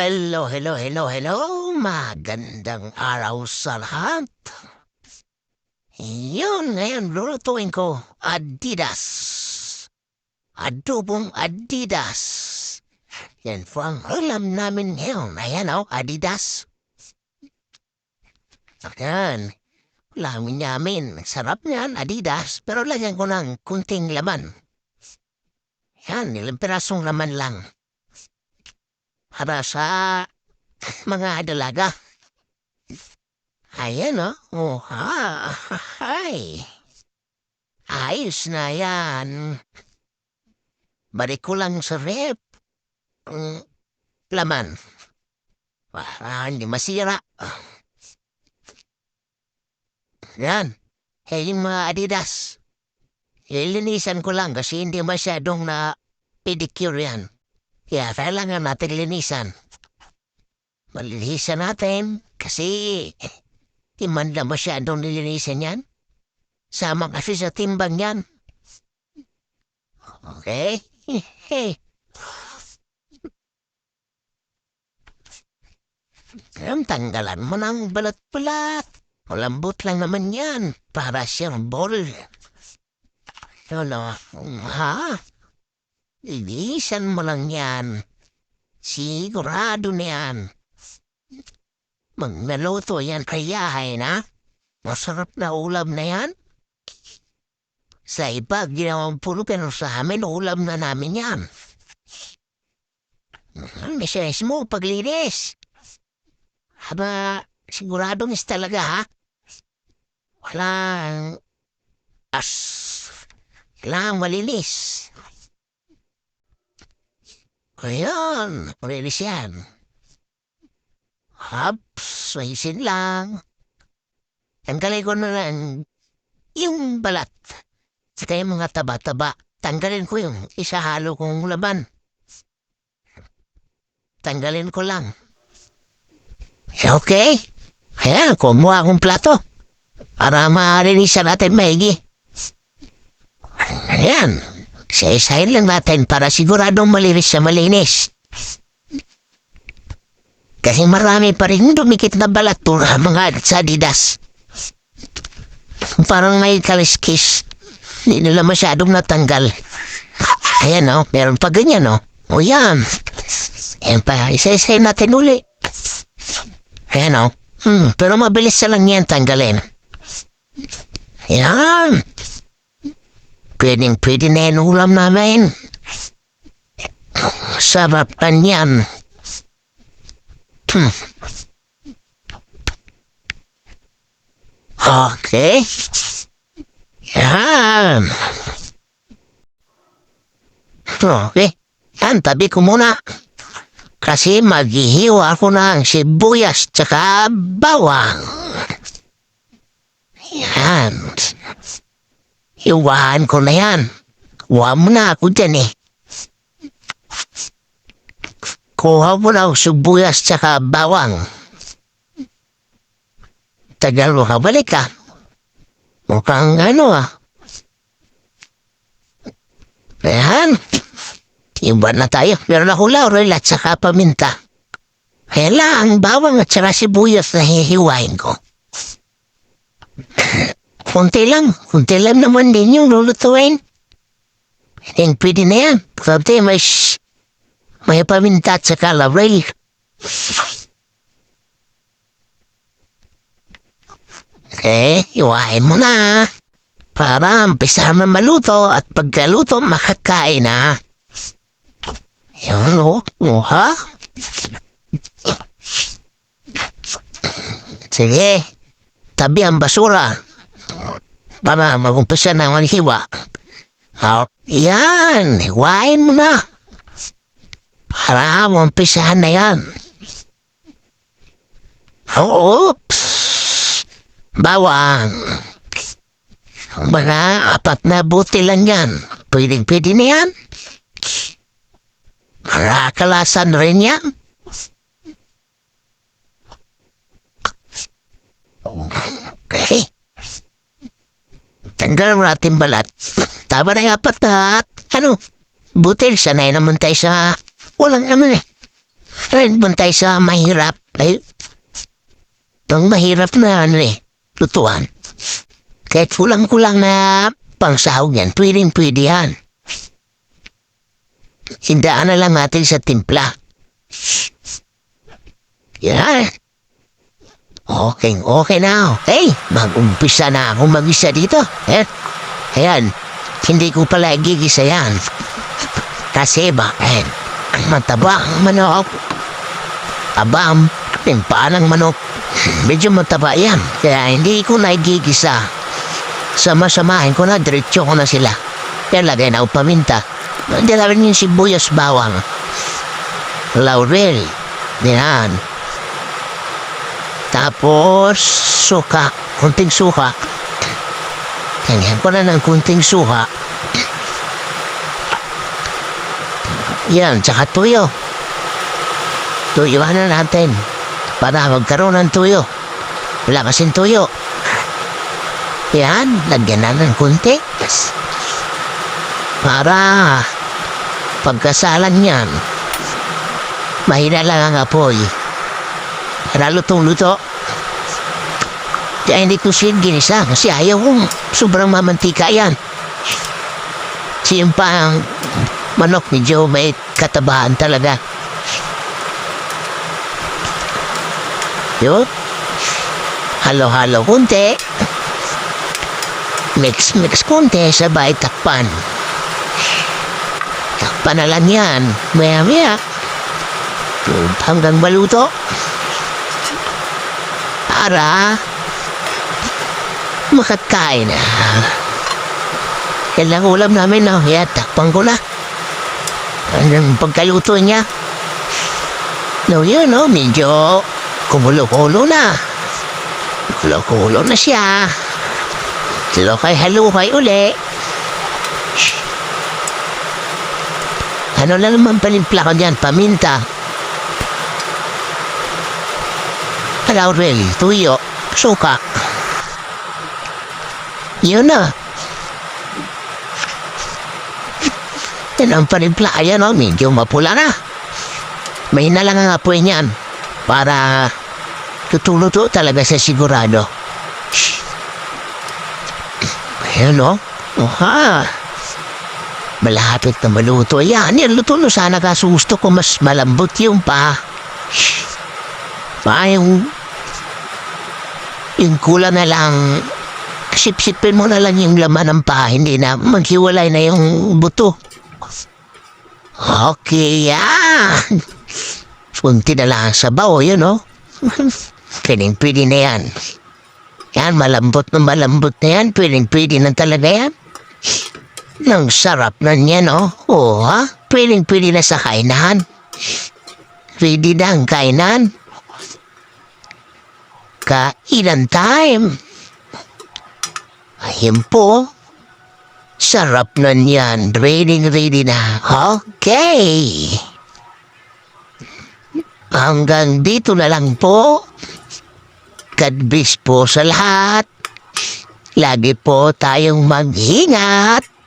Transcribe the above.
Hello, hello, hello, hello. Magandang araw sa lahat. Yun, ngayon lulutuin ko Adidas. Adobong Adidas. Yan po ang ulam namin ngayon. Ayan o, Adidas. Ayan. Ulamin namin. Sarap niyan, Adidas. Pero lagyan ko ng kunting laman. Yan, ilang pirasong laman lang para sa mga dalaga. Ayan, oh. Oh, ha. Ay. Ayos na yan. Balik ko lang sa rep. Mm, laman. Para hindi masira. Yan. Eh, yung mga Adidas. Ilinisan ko lang kasi hindi masyadong na pedicure yan. Kaya kailangan natin linisan. Malinisan natin kasi di man na masyadong nilinisan yan. Sama kasi sa timbang yan. Okay? Ang tanggalan mo ng balat-balat. Malambot lang naman yan para siyang ball. Ano, ha? Linisan mo lang yan. Sigurado na yan. Magnaluto yan kayahay na. Masarap na ulam na yan. Sa iba, ginawang pulo pero sa amin, ulam na namin yan. Misis mo, paglinis. Haba, sigurado nis talaga ha. Walang as. Kailangan malinis. Ayan, malinis yan. Haps, maisin lang. Tanggalin ko na lang yung balat. Saka yung mga taba-taba. Tanggalin ko yung isahalo kong laban. Tanggalin ko lang. Okay. Ayan, kumuha akong plato. Para maarinisan natin maigi. Ayan. Isa-isahin lang natin para siguradong malinis sa malinis. Kasi marami pa rin dumikit na balat po mga sa Adidas. Parang may kaliskis. Hindi nila masyadong natanggal. Ayan o, oh, meron pa ganyan o. Oh. O yan. Ayan pa, isa-isahin natin uli. Ayan o. Oh. Hmm, pero mabilis na lang yan tanggalin. Ayan. Pwedeng pwede na yung ulam namin. Sarap na yan. Hmm. Okay. Yan. Okay. Yan, tabi ko muna. Kasi maghihiwa ako ng sibuyas tsaka bawang. Yan. Iwahan ko na yan. Kuha mo na ako dyan eh. Kuha mo na sibuyas tsaka bawang. Tagal mo kabalik ka. Mukhang ano ah. Ayan. Iba na tayo. Pero nahula oil at saka paminta. Kaya lang, bawang at saka sibuyas na hihiwain ko. Kunti lang. Kunti lang naman din yung lulutuin. Hindi pwede na yan. Pwede may, may paminta at saka laurel. Eh, iwain mo na. Para umpisa na maluto at pagkaluto makakain na. Yan o. Oh, ha? Sige. Tabi ang basura para magumpisa na ang hiwa. Oh, yan, hiwain mo na. Para maumpisahan na yan. Oops! Bawang. Mga apat na buti lang yan. Pwedeng pwede na yan. Marakalasan rin yan. Okay. Mo natin balat. Tama na yung apat na Ano? Butil, sanay naman tayo sa walang ano eh. Red bantay sa mahirap. Ay, ang mahirap na ano eh, lutuan. Kahit kulang-kulang na pangsahog yan, pwedeng pwede yan. Hindaan na lang natin sa timpla. Yan. Okay, okay na. Hey, mag-umpisa na ako mag-isa dito. Eh, ayan, hindi ko pala gigisa yan. Kasi ba, ang mataba ang manok. Abam, timpaan ng manok. Medyo mataba yan, kaya hindi ko naigigisa. Sama-samahin ko na, diretsyo ko na sila. Kaya lagay na ako paminta. Hindi na rin yung sibuyas bawang. Laurel. Yan. Tapos, suka. Kunting suka. Ganyan ko na ng kunting suka. Yan, tsaka tuyo. Tuyuhan na natin. Para magkaroon ng tuyo. Wala kasing tuyo. Yan, lagyan na ng kunti. Para pagkasalan niyan, mahina lang ang apoy. Para lutong-luto. Kaya hindi ko siya ginisa kasi ayaw kong sobrang mamantika yan. Siyang pa ang manok medyo may katabahan talaga. Yun. Halo-halo kunti. Mix-mix kunti sabay takpan. Takpan na lang yan. Maya-maya. Hanggang maluto. Para makakain na. Yan lang ulam namin, no? Kaya takpan ko na. Anong pagkaluto niya? No, yun, no? Medyo kumulo-kulo na. Kumulo-kulo na siya. Halukay-halukay uli. Ano na naman panimpla ko dyan? Paminta. Laurel, tuyo, suka. Yun na. Yan ang panimpla. Ayan o, medyo mapula na. May na lang ang apoy niyan para tutuluto talaga sa sigurado. Ayan o. Oha. Malapit na maluto. Yan, yan luto no sana kasi gusto ko mas malambot yung pa. Pa, yung yung kulang na lang sipsipin mo na lang yung laman ng pa, hindi na maghiwalay na yung buto. Okay, yan. Punti na lang sa bao, yun? Pwedeng pwede na yan. Yan, malambot na malambot na yan. Pwede na talaga yan. Ang sarap na niya, no? Oo, ha? Pwede na sa kainan. Pwede na ang kainan. Kainan time. Ayun po. Sarap na niyan. Ready, ready na. Okay. Hanggang dito na lang po. God bless po sa lahat. Lagi po tayong mag-ingat.